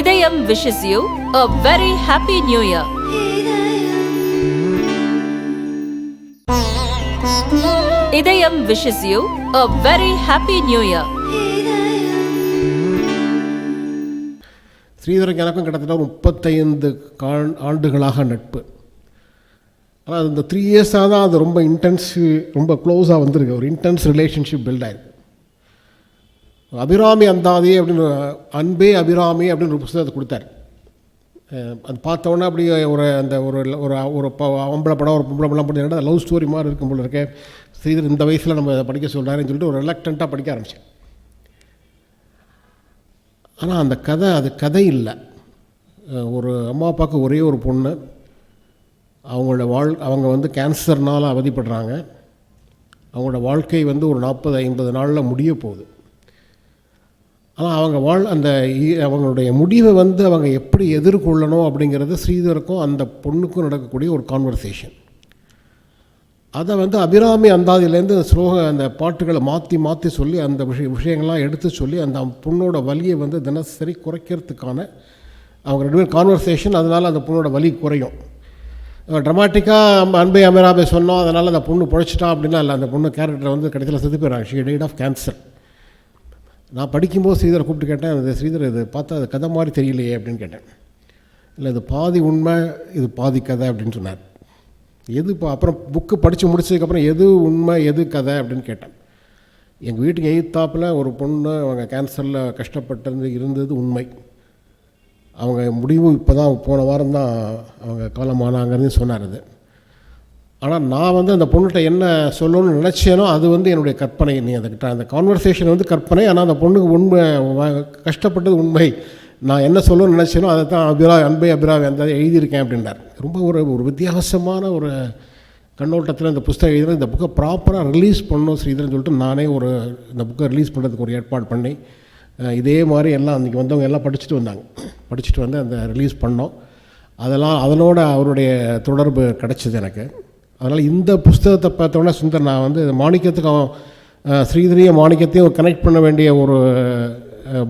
Idhayam wishes you a very happy new year Idhayam wishes you a very happy new year ஸ்ரீதருக்கு எனக்கும் கிட்டத்தட்ட ஒரு முப்பத்தைந்து காண் ஆண்டுகளாக நட்பு. ஆனால் இந்த த்ரீ இயர்ஸாக தான் அது ரொம்ப இன்டென்ஸ் ரொம்ப க்ளோஸாக வந்திருக்கு. ஒரு இன்டென்ஸ் ரிலேஷன்ஷிப் பில்ட் ஆயிருக்கு. அபிராமி அந்தாதி அப்படின்னு அன்பே அபிராமி அப்படின்னு ஒரு புஸ்தகத்தை கொடுத்தாரு. அது பார்த்தோன்னே அப்படியே ஒரு அந்த ஒரு ஒரு ஒரு ப- ஆம்பளை படம் ஒரு பொம்பளை படம் பண்ணி லவ் ஸ்டோரி மாதிரி இருக்கும் போல இருக்கேன் ஸ்ரீதர் இந்த வயசில் நம்ம அதை படிக்க சொல்கிறாருன்னு சொல்லிட்டு ஒரு ரிலக்டண்ட்டாக படிக்க ஆரம்பித்தேன் ஆனால் அந்த கதை அது கதை இல்லை. ஒரு அம்மா அப்பாவுக்கு ஒரே ஒரு பொண்ணு. அவங்களோட வாழ் அவங்க வந்து கேன்சர்னால் அவதிப்படுறாங்க. அவங்களோட வாழ்க்கை வந்து ஒரு நாற்பது ஐம்பது நாளில் முடிய போகுது. ஆனால் அவங்க வாழ் அந்த இ- அவங்களுடைய முடிவை வந்து அவங்க எப்படி எதிர்கொள்ளணும் அப்படிங்கிறது ஸ்ரீதருக்கும் அந்த பொண்ணுக்கும் நடக்கக்கூடிய ஒரு கான்வர்சேஷன் அதை வந்து அபிராமி அந்தாதிலேருந்து ஸ்லோக அந்த பாட்டுகளை மாற்றி மாற்றி சொல்லி அந்த விஷய விஷயங்கள்லாம் எடுத்து சொல்லி அந்த பொண்ணோட வலியை வந்து தினசரி குறைக்கிறதுக்கான அவங்க ரெண்டு பேரும் கான்வர்சேஷன் அதனால் அந்த பொண்ணோட வலி குறையும். ட்ரமாட்டிக்காக அன்பை அமராபை சொன்னோம் அதனால் அந்த பொண்ணு பிழைச்சிட்டா அப்படின்னா இல்லை அந்த பொண்ணு கேரக்டர் வந்து கடைசியில் செத்து போயிடறாங்க. ஷீ டைட் ஆஃப் கேன்சர் நான் படிக்கும்போது ஸ்ரீதரை கூப்பிட்டு கேட்டேன் அது ஸ்ரீதர் இது பார்த்தா அது கதை மாதிரி தெரியலையே அப்படின்னு கேட்டேன். இல்லை இது பாதி உண்மை இது பாதி கதை அப்படின்னு சொன்னார். எது இப்போ அப்புறம் புக்கு படித்து முடிச்சதுக்கப்புறம் எது உண்மை எது கதை அப்படின்னு கேட்டேன். எங்கள் வீட்டுக்கு எயித்தாப்பில் ஒரு பொண்ணு அவங்க கேன்சரில் கஷ்டப்பட்டிருந்து இருந்தது உண்மை. அவங்க முடிவு இப்போ தான் போன வாரம் தான் அவங்க காலமானாங்கன்னு சொன்னார் அது. ஆனால் நான் வந்து அந்த பொண்ணுகிட்ட என்ன சொல்லணும்னு நினச்சேனோ அது வந்து என்னுடைய கற்பனை. நீ அதுக்கிட்ட அந்த கான்வர்சேஷன் வந்து கற்பனை. ஆனால் அந்த பொண்ணுக்கு உண்மை கஷ்டப்பட்டது உண்மை. நான் என்ன சொல்லணும்னு நினச்சேனோ அதை தான் அபிரா அன்பை அபிராவி அந்த எழுதியிருக்கேன் அப்படின்றார் ரொம்ப ஒரு ஒரு வித்தியாசமான ஒரு கண்ணோட்டத்தில் இந்த புஸ்தகம் எழுதுறேன் இந்த புக்கை ப்ராப்பராக ரிலீஸ் பண்ணணும் ஸ்ரீதரன் சொல்லிட்டு நானே ஒரு இந்த புக்கை ரிலீஸ் பண்ணுறதுக்கு ஒரு ஏற்பாடு பண்ணி இதே மாதிரி எல்லாம் அன்றைக்கி வந்தவங்க எல்லாம் படிச்சுட்டு வந்தாங்க. படிச்சுட்டு வந்து அந்த ரிலீஸ் பண்ணோம். அதெல்லாம் அதனோட அவருடைய தொடர்பு கிடச்சிது எனக்கு. அதனால் இந்த புஸ்தகத்தை பார்த்தோன்னா சுந்தர் நான் வந்து மாணிக்கத்துக்கும் அஹ், ஸ்ரீதரியும் மாணிக்கத்தையும் கனெக்ட் பண்ண வேண்டிய ஒரு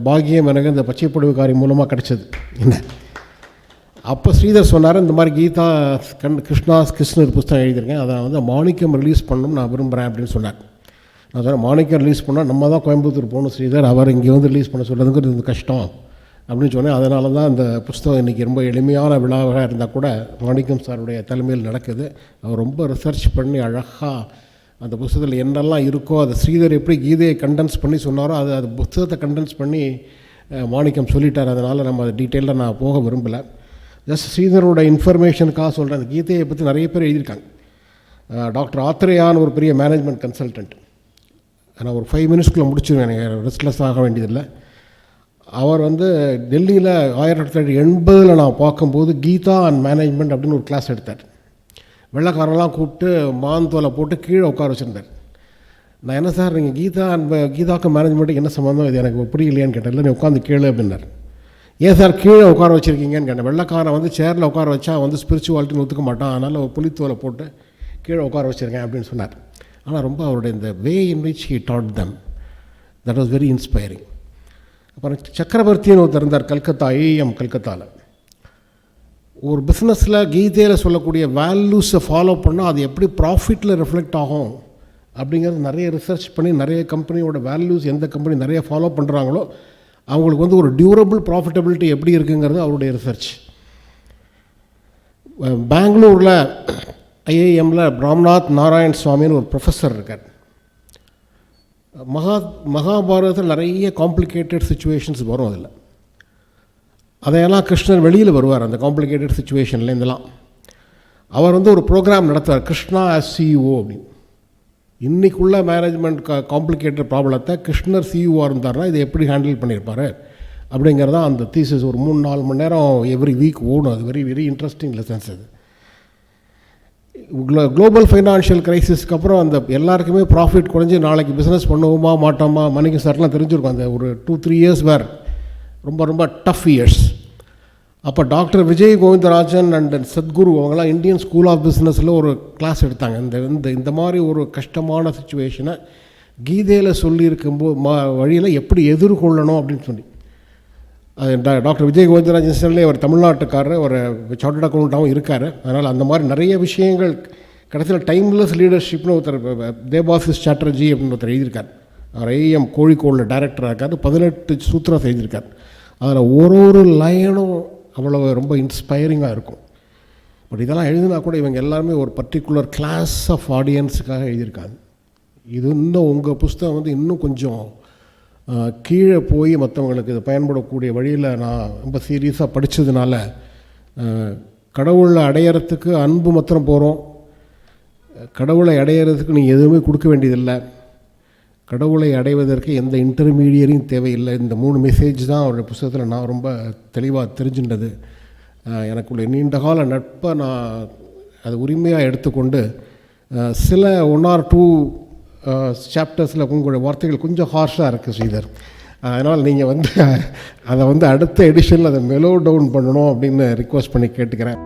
பாக்கியம் எனக்கு இந்த பச்சைப்படுவுக்காரி மூலமாக கிடச்சிது. என்ன அப்போ ஸ்ரீதர் சொன்னார் இந்த மாதிரி கீதா கண் கிருஷ்ணா கிருஷ்ணர் புஸ்தகம் எழுதியிருக்கேன். அதை வந்து மாணிக்கம் ரிலீஸ் பண்ணணும் நான் விரும்புகிறேன் அப்படின்னு சொன்னார். நான் சொன்னேன் மாணிக்கம் ரிலீஸ் பண்ணால் நம்ம தான் கோயம்புத்தூர் போகணும் ஸ்ரீதர் அவர் இங்கே வந்து ரிலீஸ் பண்ண சொல்கிறதுங்கிறது கஷ்டம். அப்படின்னு சொன்னேன். அதனால தான் அந்த புஸ்தகம் இன்றைக்கி ரொம்ப எளிமையான விழாவாக இருந்தால் கூட மாணிக்கம் சாருடைய தலைமையில் நடக்குது. அவர் ரொம்ப ரிசர்ச் பண்ணி அழகாக அந்த புஸ்தகத்தில் என்னெல்லாம் இருக்கோ அதை ஸ்ரீதர் எப்படி கீதையை கண்டென்ஸ் பண்ணி சொன்னாரோ அது அது புஸ்தகத்தை கண்டென்ஸ் பண்ணி மாணிக்கம் சொல்லிட்டார். அதனால் நம்ம அது டீட்டெயிலாக நான் போக விரும்பலை. ஜஸ்ட் ஸ்ரீதரோட இன்ஃபர்மேஷனுக்காக சொல்கிறேன் அந்த கீதையை பற்றி நிறைய பேர் எழுதியிருக்காங்க. டாக்டர் ஆத்ரேயான் ஒரு பெரிய மேனேஜ்மெண்ட் கன்சல்டன்ட் நான் ஒரு ஃபைவ் மினிட்ஸ்க்குள்ளே முடிச்சிருவேன். எனக்கு ரெஸ்ட்லெஸ் ஆக வேண்டியதில்லை. அவர் வந்து டெல்லியில் ஆயிரத்தி தொள்ளாயிரத்தி எண்பதில் நான் பார்க்கும்போது கீதா அண்ட் மேனேஜ்மெண்ட் அப்படின்னு ஒரு கிளாஸ் எடுத்தார். வெள்ளக்காரெல்லாம் கூப்பிட்டு மாந்தோலை போட்டு கீழே உட்கார வச்சுருந்தார். நான் என்ன சார் நீங்கள் கீதா அண்ட் கீதாக்கு மேனேஜ்மெண்ட்டுக்கு என்ன சம்மந்தம் இது எனக்கு புரியலையான்னு கேட்டேன் இல்லை நீ உட்காந்து கீழே அப்படின்னார். ஏன் சார் கீழே உட்கார வச்சுருக்கீங்கன்னு கேட்டேன். வெள்ளைக்காரன் வந்து சேரில் உட்கார வச்சா வந்து ஸ்பிரிச்சுவாலிட்டின்னு ஒத்துக்க மாட்டான். அதனால் புளித்தோலை போட்டு கீழே உட்கார வச்சுருக்கேன் அப்படின்னு சொன்னார். ஆனால் ரொம்ப அவருடைய இந்த way in which he taught them that was very inspiring அப்புறம் சக்கரவர்த்தின்னு ஒருத்தர் இருந்தார் கல்கத்தா ஏஎம் கல்கத்தாவில் ஒரு பிஸ்னஸில் கீதையில் சொல்லக்கூடிய வேல்யூஸை ஃபாலோ பண்ணால் அது எப்படி ப்ராஃபிட்டில் ரிஃப்ளெக்ட் ஆகும் அப்படிங்கிறது நிறைய ரிசர்ச் பண்ணி நிறைய கம்பெனியோட வேல்யூஸ் எந்த கம்பெனி நிறைய ஃபாலோ பண்ணுறாங்களோ அவங்களுக்கு வந்து ஒரு டியூரபிள் ப்ராஃபிட்டபிலிட்டி எப்படி இருக்குங்கிறது அவருடைய ரிசர்ச் பெங்களூரில் ஐஏஎம்மில் ராம்நாத் நாராயண் சுவாமின்னு ஒரு ப்ரொஃபஸர் இருக்கார். மகா மகாபாரதத்தில் நிறைய காம்ப்ளிகேட்டட் சுச்சுவேஷன்ஸ் வரும் அதில். அதையெல்லாம் கிருஷ்ணர் வெளியில் வருவார் அந்த காம்ப்ளிகேட்டட் சுச்சுவேஷன்லேருந்துலாம் அவர் வந்து ஒரு ப்ரோக்ராம் நடத்துவார் கிருஷ்ணா as சிஇஓ அப்படின்னு. இன்றைக்குள்ள மேனேஜ்மெண்ட் கா காம்ப்ளிகேட்டட் ப்ராப்ளத்தை கிருஷ்ணர் சிஇஓவாக இருந்தார்னா இதை எப்படி ஹேண்டில் பண்ணியிருப்பார் அப்படிங்கிறதான் அந்த தீசஸ் ஒரு மூணு நாலு மணி நேரம் எவ்ரி வீக் ஓடும். அது வெரி வெரி இன்ட்ரெஸ்டிங் லெசன்ஸ் அது. குளோ குளோபல் ஃபைனான்ஷியல் கிரைசிஸ்க்கு அப்புறம் அந்த எல்லாருக்குமே ப்ராஃபிட் குறைஞ்சி நாளைக்கு பிஸ்னஸ் பண்ணுவோமா மாட்டோமா மணிக்கு சார்லாம் தெரிஞ்சிருக்கும். அந்த ஒரு டூ த்ரீ இயர்ஸ் வேர் ரொம்ப ரொம்ப டஃப் இயர்ஸ் அப்போ டாக்டர் விஜய் கோவிந்தராஜன் அண்ட் சத்குரு அவங்களாம் இந்தியன் ஸ்கூல் ஆஃப் பிஸ்னஸில் ஒரு கிளாஸ் எடுத்தாங்க. இந்த இந்த இந்த மாதிரி ஒரு கஷ்டமான சுச்சுவேஷனை கீதையில் சொல்லியிருக்கும்போது மா வழியில் எப்படி எதிர்கொள்ளணும் அப்படின்னு சொல்லி. டாக்டர் விஜய் கோவிந்தராஜன் சார்லே ஒரு தமிழ்நாட்டுக்காரர் ஒரு சார்ட்டட் அக்கௌண்ட்டாகவும் இருக்கார். அதனால் அந்த மாதிரி நிறைய விஷயங்கள் கடைசியில் டைம்லெஸ் லீடர்ஷிப்னு ஒருத்தர் தேபாசிஸ் சாட்டர்ஜி அப்படின்னு ஒருத்தர் எழுதியிருக்கார். அவர் ஐஎம் கோழிக்கோளில் டைரக்டராக இருக்கார். பதினெட்டு சூத்திரம் எழுதியிருக்கார். அதில் ஒரு ஒரு லைனும் அவ்வளோ ரொம்ப இன்ஸ்பைரிங்காக இருக்கும். பட் இதெல்லாம் எழுதினா கூட இவங்க எல்லாருமே ஒரு பர்டிகுலர் கிளாஸ் ஆஃப் ஆடியன்ஸுக்காக எழுதியிருக்காங்க. இது இன்னும் உங்கள் புஸ்தகம் வந்து இன்னும் கொஞ்சம் கீழே போய் மற்றவங்களுக்கு இது பயன்படக்கூடிய வழியில் நான் ரொம்ப சீரியஸாக படித்ததுனால கடவுளை அடையறதுக்கு அன்பு மாத்திரம் போகிறோம் கடவுளை அடையிறதுக்கு நீ எதுவுமே கொடுக்க வேண்டியதில்லை. கடவுளை அடைவதற்கு எந்த இன்டர்மீடியரையும் தேவையில்லை. இந்த மூணு மெசேஜ் தான் அவருடைய புஸ்தகத்தில் நான் ரொம்ப தெளிவாக தெரிஞ்சின்றது எனக்குள்ள நீண்ட கால நட்பை நான் அது உரிமையாக எடுத்துக்கொண்டு சில ஒன் ஆர் டூ சாப்டர்ஸில் உங்களுடைய வார்த்தைகள் கொஞ்சம் ஹார்ஷாக இருக்குது ஸ்ரீதர் அதனால் நீங்கள் வந்து அதை வந்து அடுத்த எடிஷனில் அதை மெலோ டவுன் பண்ணணும் அப்படின்னு ரிக்வஸ்ட் பண்ணி கேட்டுக்கிறேன்.